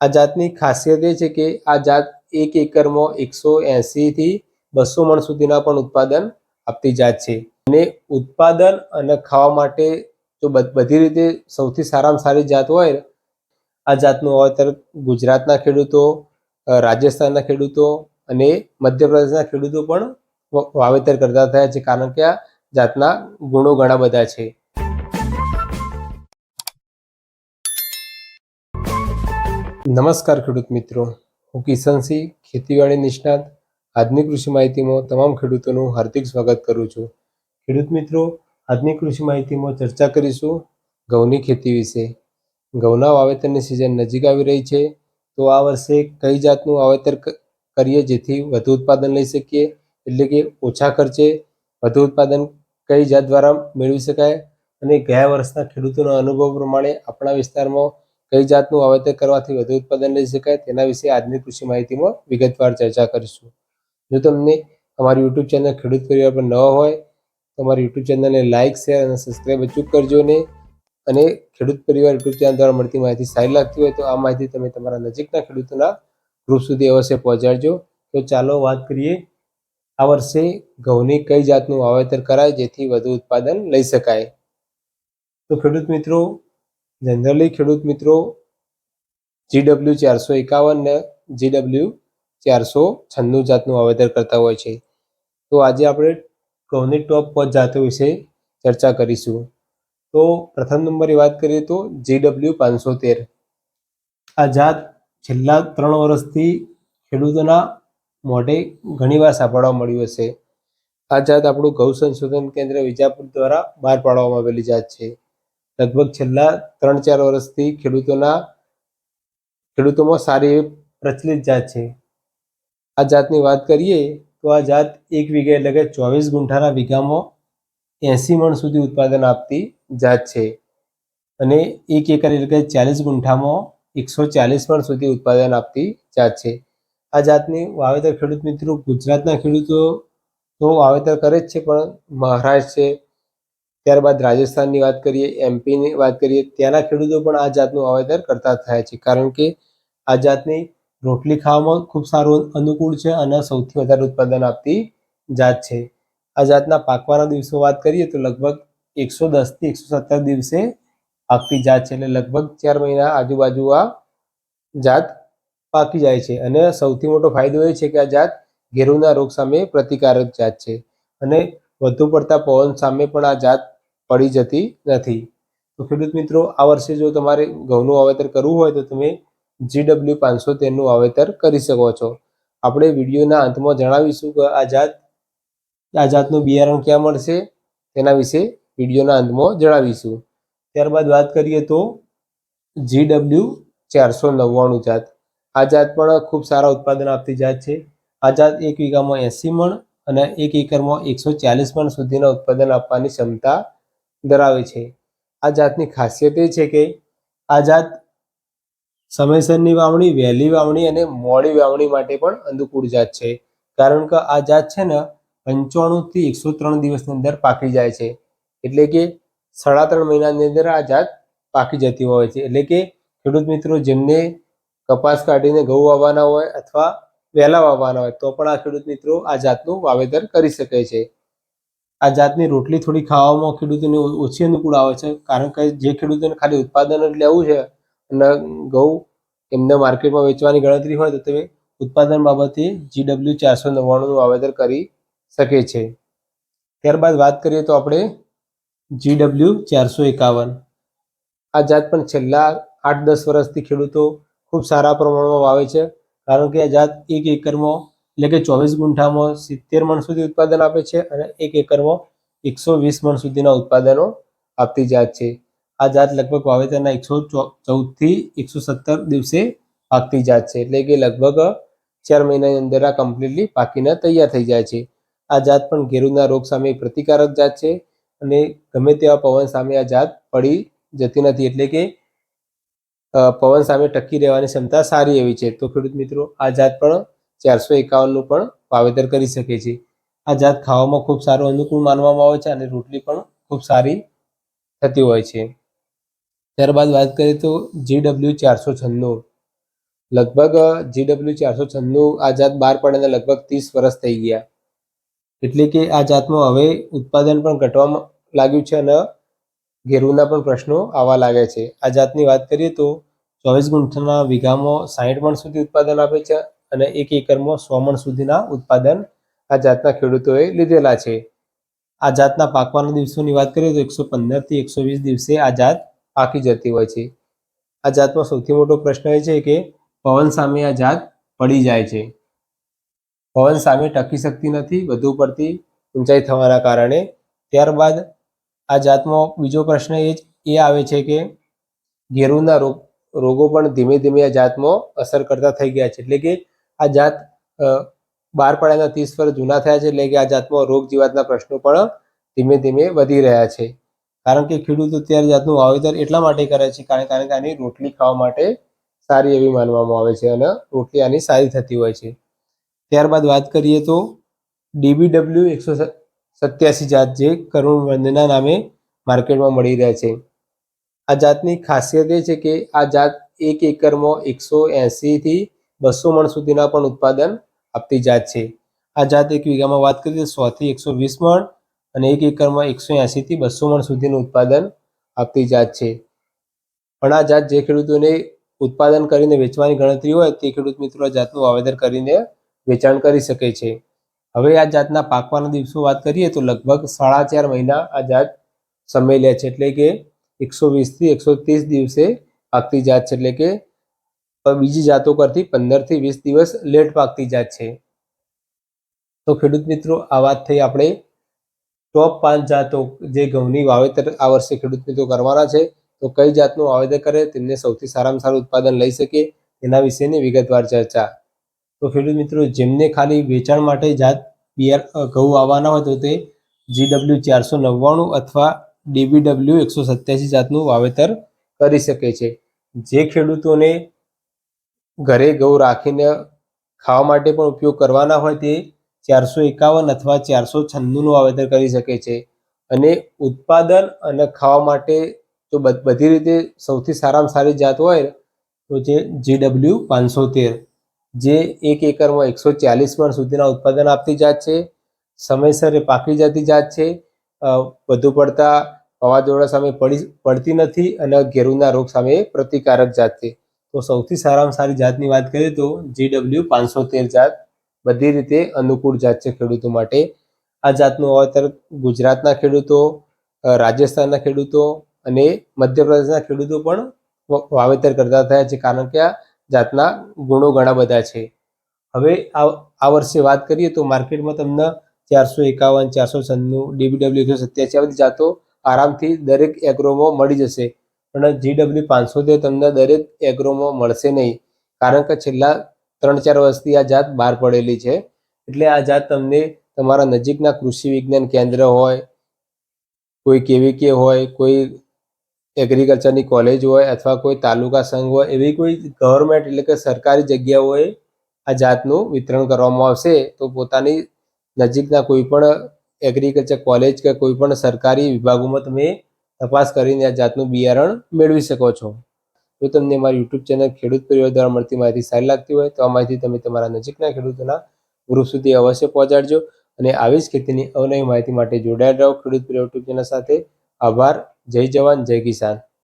આ જાતની ખાસિયત એ છે કે આ જાત એક એકરમાં એકસો એંસીથી બસો મણ સુધીના પણ ઉત્પાદન આપતી જાત છે. અને ઉત્પાદન અને ખાવા માટે જો બધ- રીતે સૌથી સારામાં સારી જાત હોય, આ જાતનું વાવેતર ગુજરાતના ખેડૂતો રાજસ્થાનના ખેડૂતો અને મધ્યપ્રદેશના ખેડૂતો પણ વાવેતર કરતા થયા છે. કારણ કે આ જાતના ગુણો ઘણા બધા છે. નમસ્કાર ખેડૂત મિત્રો. હું કિશનસિંહ ખેતીવાડી નિષ્ણાત. આજની કૃષિ માહિતીમાં તમામ ખેડૂતોનું હાર્દિક સ્વાગત કરું છું. ખેડૂત મિત્રો, આજની કૃષિ માહિતીમાં ચર્ચા કરીશું ઘઉંની ખેતી વિશે. ઘઉંના વાવેતરની સિઝન નજીક આવી રહી છે, તો આ વર્ષે કઈ જાતનું વાવેતર કરીએ જેથી વધુ ઉત્પાદન લઈ શકીએ? એટલે કે ઓછા ખર્ચે વધુ ઉત્પાદન કઈ જાત દ્વારા મેળવી શકાય? અને ગયા વર્ષના ખેડૂતોના અનુભવ પ્રમાણે આપણા વિસ્તારમાં કઈ જાતનું વાવેતર કરવાથી વધુ ઉત્પાદન લઈ શકાય તેના વિશે આજની કૃષિ માહિતીમાં વિગતવાર ચર્ચા કરીશું. જો તમને અમારી યુટ્યુબ ચેનલ ખેડૂત પરિવાર પર નવા હોય તો અમારી યુટ્યુબ ચેનલને લાઇક શેર અને સબસ્ક્રાઈબ અચૂક કરજો ને. અને ખેડૂત પરિવાર યુટ્યુબ ચેનલ દ્વારા મળતી માહિતી સારી લાગતી હોય તો આ માહિતી તમે તમારા નજીકના ખેડૂતોના ગ્રુપ સુધી અવશ્ય પહોંચાડજો. તો ચાલો વાત કરીએ, આ વર્ષે ઘઉંની કઈ જાતનું વાવેતર કરાય જેથી વધુ ઉત્પાદન લઈ શકાય? તો ખેડૂત મિત્રો જનરલી ખેડૂત મિત્રો જીડબલ્યુ ચારસો એકાવન ને જીડબલ્યુ ચારસો છન્નું જાતનું વાવેતર કરતા હોય છે. તો આજે આપણે ઘઉંની ટોપ પાંચ જાતો વિશે ચર્ચા કરીશું. તો પ્રથમ નંબરે વાત કરીએ તો જીડબલ્યુ પાંચસો તેર. આ જાત છેલ્લા ત્રણ વર્ષથી ખેડૂતોના મોઢે ઘણીવાર સાંભળવા મળ્યું હશે. આ જાત આપણું ગૌ સંશોધન કેન્દ્ર વિજાપુર દ્વારા બહાર પાડવામાં આવેલી જાત છે. લગભગ છેલ્લા ત્રણ ચાર વર્ષથી ખેડૂતોના ખેડૂતોમાં સારી એવી પ્રચલિત જાત છે. આ જાતની વાત કરીએ તો આ જાત એક વીઘા એટલે કે ચોવીસ ગુંઠાના વીઘામાં એંસી મણ સુધી ઉત્પાદન આપતી જાત છે. અને એક એકર એટલે કે ચાલીસ ગુંઠામાં એકસો ચાલીસ મણ સુધી ઉત્પાદન આપતી જાત છે. આ જાતની વાવેતર ખેડૂત મિત્રો ગુજરાતના ખેડૂતો તો વાવેતર કરે જ છે, પણ મહારાષ્ટ્ર છે ત્યારબાદ રાજસ્થાનની વાત કરીએ, એમપીની વાત કરીએ, ત્યાંના ખેડૂતો પણ આ જાતનું વાવેતર કરતા થયા છે. કારણ કે આ જાતની રોટલી ખાવામાં ખૂબ સારું અનુકૂળ છે અને સૌથી વધારે ઉત્પાદન આપતી જાત છે. આ જાતના પાકવાના દિવસો વાત કરીએ તો લગભગ એકસો દસથી એકસો સત્તર દિવસે પાકતી જાત છે એટલે લગભગ ચાર મહિના આજુબાજુ આ જાત પાકી જાય છે. અને સૌથી મોટો ફાયદો એ છે કે આ જાત ઘેરુના રોગ સામે પ્રતિકારક જાત છે. અને વધુ પડતા પવન સામે પણ આ જાત પડી જતી નથી. તો ખેડૂત મિત્રો, આ વર્ષે જો તમારે ઘઉંનું વાવેતર કરવું હોય તો તમે જીડબલ્યુ પાંચસો તેરનું વાવેતર કરી શકો છો. આપણે વિડીયોના અંતમાં જણાવીશું કે આ જાત, આ જાતનું બિયારણ ક્યાં મળશે, તેના વિશે વિડીયોના અંતમાં જણાવીશું. ત્યારબાદ વાત કરીએ તો જીડબલ્યુ ચારસો નવ્વાણું જાત. આ જાત પણ ખૂબ સારા ઉત્પાદન આપતી જાત છે. આ જાત એક વીઘામાં એંસી મણ અને એક એકરમાં એકસો ચાલીસ મણ સુધીના ઉત્પાદન આપવાની ક્ષમતા ધરાવે છે. આ જાતની ખાસિયત એ છે કે આ જાત સમયસરની વાવણી, વહેલી વાવણી અને મોડી વાવણી માટે પણ અનુકૂળ જાત છે. કારણ કે આ જાત છે ને પંચાણું થી એકસો ત્રણ દિવસની અંદર પાકી જાય છે. એટલે કે સાડા ત્રણ મહિનાની અંદર આ જાત પાકી જતી હોય છે. એટલે કે ખેડૂત મિત્રો, જેમને કપાસ કાઢીને ઘઉં વાવવાના હોય અથવા વહેલા વાવવાના હોય, તો પણ આ ખેડૂત મિત્રો આ જાતનું વાવેતર કરી શકે છે. આ જાતની રોટલી થોડી ખાવામાં ખેડૂતોને ઓછી અનુકૂળ આવે છે. કારણ કે જે ખેડૂતોને ખાલી ઉત્પાદન જ લેવું છે અને ઘઉં એમને માર્કેટમાં વેચવાની ગણતરી હોય તો તમે ઉત્પાદન બાબતે જીડબલ્યુ ચારસો નવ્વાણુંનું વાવેતર કરી શકે છે. ત્યારબાદ વાત કરીએ તો આપણે જીડબલ્યુ ચારસો એકાવન. આ જાત પણ છેલ્લા આઠ દસ વર્ષથી ખેડૂતો ખૂબ સારા પ્રમાણમાં વાવે છે. કારણ કે આ જાત એક એકરમાં એટલે કે ચોવીસ ગુંઠામાં સિત્તેર મણ સુધી ઉત્પાદન આપે છે અને એક એકરમાં એકસો વીસ મણ સુધીના ઉત્પાદનો આપતી જાત છે. આ જાત લગભગ વાવેતરના એકસો ચૌદથી એકસો સત્તર દિવસે પાકતી જાત છે. એટલે કે લગભગ ચાર મહિનાની અંદર આ કમ્પ્લીટલી પાકીને તૈયાર થઈ જાય છે. આ જાત પણ ઘેરુના રોગ સામે પ્રતિકારક જાત છે અને ગમે તેવા પવન સામે આ જાત પડી જતી નથી. એટલે કે પવન સામે ટકી રહેવાની ક્ષમતા સારી એવી છે. તો ખેડૂત મિત્રો, આ જાત પણ ચારસો એકાવનનું પણ વાવેતર કરી શકે છે. આ જાત ખાવામાં ખૂબ સારું અનુકૂળ માનવામાં આવે છે અને રોટલી પણ ખૂબ સારી થતી હોય છે. ત્યારબાદ વાત કરીએ તો જીડબલ્યુ ચારસો છન્નું. લગભગ જીડબલ્યુ ચારસો છન્નું આ જાત બહાર પડેને લગભગ ત્રીસ વર્ષ થઈ ગયા. એટલે કે આ જાતમાં હવે ઉત્પાદન પણ ઘટવા લાગ્યું છે અને ઘેરુના પણ પ્રશ્નો આવવા લાગ્યા છે. આ જાતની વાત કરીએ તો ચોવીસ ગુંઠના વીઘામાં સાહીઠ મણ સુધી ઉત્પાદન આપે છે અને એક એકરમાં સો મણ સુધીના ઉત્પાદન આ જાતના ખેડૂતોએ લીધેલા છે. આ જાતના પાકવાના દિવસોની વાત કરીએ તો એકસો પંદરથી એકસો વીસ દિવસે આ જાત પાકી જતી હોય છે. આ જાતમાં સૌથી મોટો પ્રશ્ન એ છે કે પવન સામે આ જાત પડી જાય છે. પવન સામે ટકી શકતી નથી, વધુ પડતી ઊંચાઈ થવાના કારણે. ત્યારબાદ આ જાતમાં બીજો પ્રશ્ન એ જ, એ આવે છે કે ઘેરુના રોગો પણ ધીમે ધીમે આ જાતમાં અસર કરતા થઈ ગયા છે. એટલે કે આ જાત બહાર પડ્યાના ત્રીસ વર્ષ જૂના થયા છે એટલે કે આ જાતમાં રોગ જીવાતના પ્રશ્નો પણ ધીમે ધીમે વધી રહ્યા છે. કારણ કે ખેડૂતો ત્યારે જાતનું વાવેતર એટલા માટે કરે છે કારણ કે આની રોટલી ખાવા માટે સારી એવી માનવામાં આવે છે અને રોટલી આની સારી થતી હોય છે. ત્યારબાદ વાત કરીએ તો ડીબીડબલ્યુ એકસો સત્યાસી જાત જે કરુણ વંદના નામે માર્કેટમાં મળી રહે છે. આ જાતની ખાસિયત એ છે કે આ જાત એક એકરમાં એકસો એંશીથી બસો મણ સુધીના પણ ઉત્પાદન આપતી જાત છે. આ જાત એક વીઘામાં વાત કરીએ તો સોથી એકસો વીસ મણ અને એક એકરમાં એકસો એંશીથી બસો મણ સુધીનું ઉત્પાદન આપતી જાત છે. પણ આ જાત જે ખેડૂતોને ઉત્પાદન કરીને વેચવાની ગણતરી હોય તે ખેડૂત મિત્રો જાતનું વાવેતર કરીને વેચાણ કરી શકે છે. હવે આ જાતના પાકવાના દિવસો વાત કરીએ તો લગભગ સાડા ચાર મહિના આ જાત સમય લે છે. એટલે કે એકસો વીસથી એકસો ત્રીસ દિવસે પાકતી જાત છે. એટલે કે બીજી જાતો કરતી પંદરથી વીસ દિવસ લેટ પાકતી જાત છે. તો ખેડૂત મિત્રો, આ વાત થઈ આપણે ટોપ પાંચ જાતો જે ઘઉંની વાવેતર આ વર્ષે ખેડૂત મિત્રો કરવાના છે, તો કઈ જાતનું વાવેતર કરે, તેમને સૌથી સારામાં સારું ઉત્પાદન લઈ શકે, તેના વિશેની વિગતવાર ચર્ચા. તો ખેડૂત મિત્રો, જેમને ખાલી વેચાણ માટે જાત બિયાર ઘઉં આવવાના હોય તો તે જીડબલ્યુ ચારસો નવ્વાણું અથવા ડીબીડબલ્યુ એકસો સત્યાસી જાતનું વાવેતર કરી શકે છે. જે ખેડૂતોને ઘરે ઘઉં રાખીને ખાવા માટે પણ ઉપયોગ કરવાના હોય તે ચારસો એકાવન અથવા ચારસો છન્નુંનું વાવેતર કરી શકે છે. અને ઉત્પાદન અને ખાવા માટે જો બધ- રીતે સૌથી સારામાં સારી જાત હોય તો જે જીડબલ્યુ પાંચસો તેર, જે એક એકરમાં એકસો ચાલીસ મણ સુધીના ઉત્પાદન આપતી જાત છે, સમયસર પાકી જતી જાત છે વધુ પડતા વાવાઝોડા સામે પડી, પડતી નથી અને ઘેરુના રોગ સામે પ્રતિકારક જાત છે. તો સૌથી સારામાં સારી જાતની વાત કરીએ તો જીડબલ્યુ પાંચસો તેર જાત બધી રીતે અનુકૂળ જાત છે ખેડૂતો માટે. આ જાતનું વાવેતર ગુજરાતના ખેડૂતો રાજસ્થાનના ખેડૂતો અને મધ્યપ્રદેશના ખેડૂતો પણ વાવેતર કરતા થયા છે કારણ કે આ જાતના ગુણો ઘણા બધા છે. હવે આ વર્ષે વાત કરીએ તો માર્કેટમાં તમને ચારસો એકાવન, ચારસો છન્નું ડીબીડબ્લ્યુ એકસો સત્યાસી આ બધી જાતો આરામથી દરેક એગ્રોમાં મળી જશે. પણ જીડબલ્યુ પાંચસો તે તમને દરેક એગ્રોમાં મળશે નહીં. કારણ કે છેલ્લા ત્રણ ચાર વર્ષથી આ જાત બહાર પડેલી છે. એટલે આ જાત તમને તમારા નજીકના કૃષિ વિજ્ઞાન કેન્દ્ર હોય, કોઈ કેવીકે હોય, કોઈ એગ્રીકલ્ચરની કોલેજ હોય અથવા કોઈ તાલુકા સંઘ હોય, એવી કોઈ ગવર્મેન્ટ એટલે કે સરકારી જગ્યાઓએ આ જાતનું વિતરણ કરવામાં આવશે, તો પોતાની નજીકના કોઈ પણ એગ્રીકલ્ચર કોલેજ કે કોઈ પણ સરકારી વિભાગોમાં તમે તપાસ કરીને આ જાતનું બિયારણ મેળવી શકો છો. જો તમને મારી યુટ્યુબ ચેનલ ખેડૂત પરિવાર દ્વારા મળતી માહિતી સારી લાગતી હોય, તો આ માહિતી તમે તમારા નજીકના ખેડૂતોના ગ્રુપ સુધી અવશ્ય પહોંચાડજો. અને આવી જ ખેતીની અવનવી માહિતી માટે જોડાયેલ રહો ખેડૂત પરિવાર યુટ્યુબ ચેનલ સાથે. આભાર. જય જવાન, જય કિસાન.